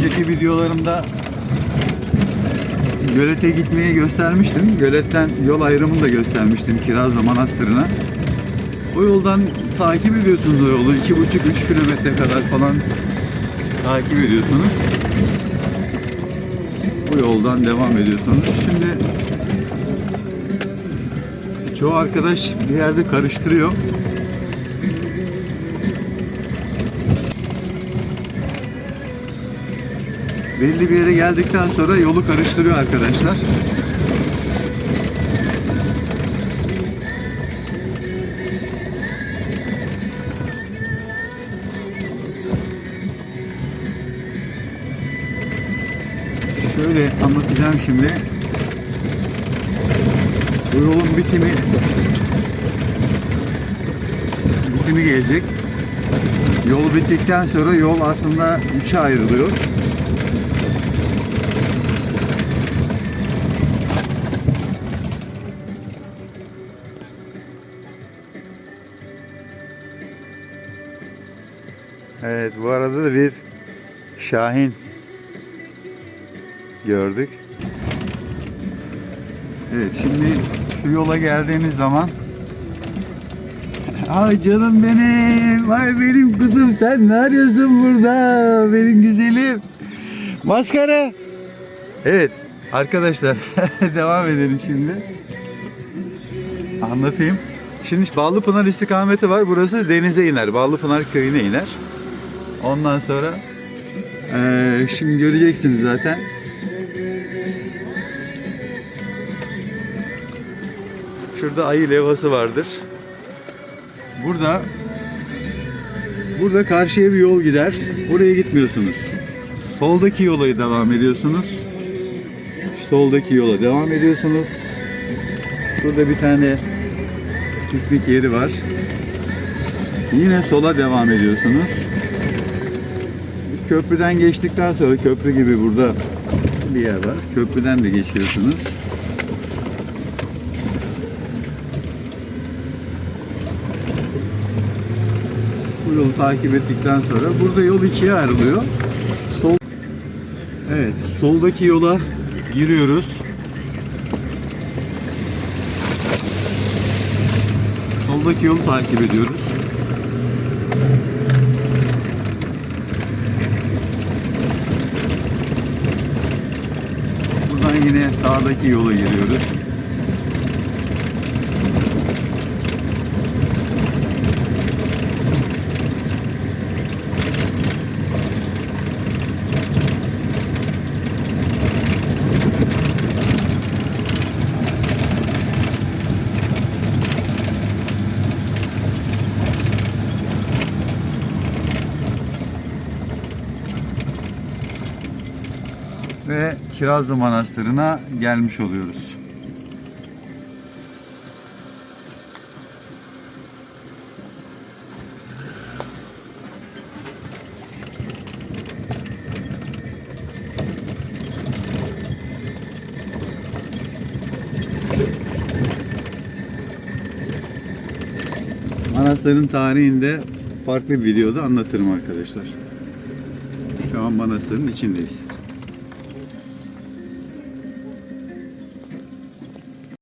önceki videolarımda Gölet'e gitmeyi göstermiştim. Gölet'ten yol ayrımını da göstermiştim Kirazlı Manastırı'na. O yoldan takip ediyorsunuz o yolu. 2,5-3 kilometre kadar falan takip ediyorsunuz. Bu yoldan devam ediyorsunuz. Şimdi çoğu arkadaş bir yerde karıştırıyor. Belli bir yere geldikten sonra yolu karıştırıyor arkadaşlar. Şöyle anlatacağım şimdi. Bu yolun bitimi bitimi gelecek. Yol bittikten sonra yol aslında üçe ayrılıyor. Evet bu arada da bir Şahin gördük. Evet şimdi şu yola geldiğimiz zaman Ay canım benim, ay benim kızım sen ne arıyorsun burada benim güzelim. Maskara. Evet arkadaşlar devam edelim şimdi. Anlatayım. Şimdi Ballıpınar istikameti var. Burası denize iner. Ballıpınar köyüne iner. Ondan sonra eee, şimdi göreceksiniz zaten. Şurada ayı levhası vardır. Burada burada karşıya bir yol gider. Oraya gitmiyorsunuz. Soldaki yola devam ediyorsunuz. Soldaki yola devam ediyorsunuz. Burada bir tane piknik yeri var. Yine sola devam ediyorsunuz. Köprüden geçtikten sonra köprü gibi burada bir yer var. Köprüden de geçiyorsunuz. Bu yolu takip ettikten sonra burada yol ikiye ayrılıyor. Sol Evet, soldaki yola giriyoruz. Soldaki yolu takip ediyoruz. Yine sağdaki yola giriyoruz. Ve Kirazlı Manastırı'na gelmiş oluyoruz. Manastırın tarihinde farklı bir videoda anlatırım arkadaşlar. Şu an manastırın içindeyiz.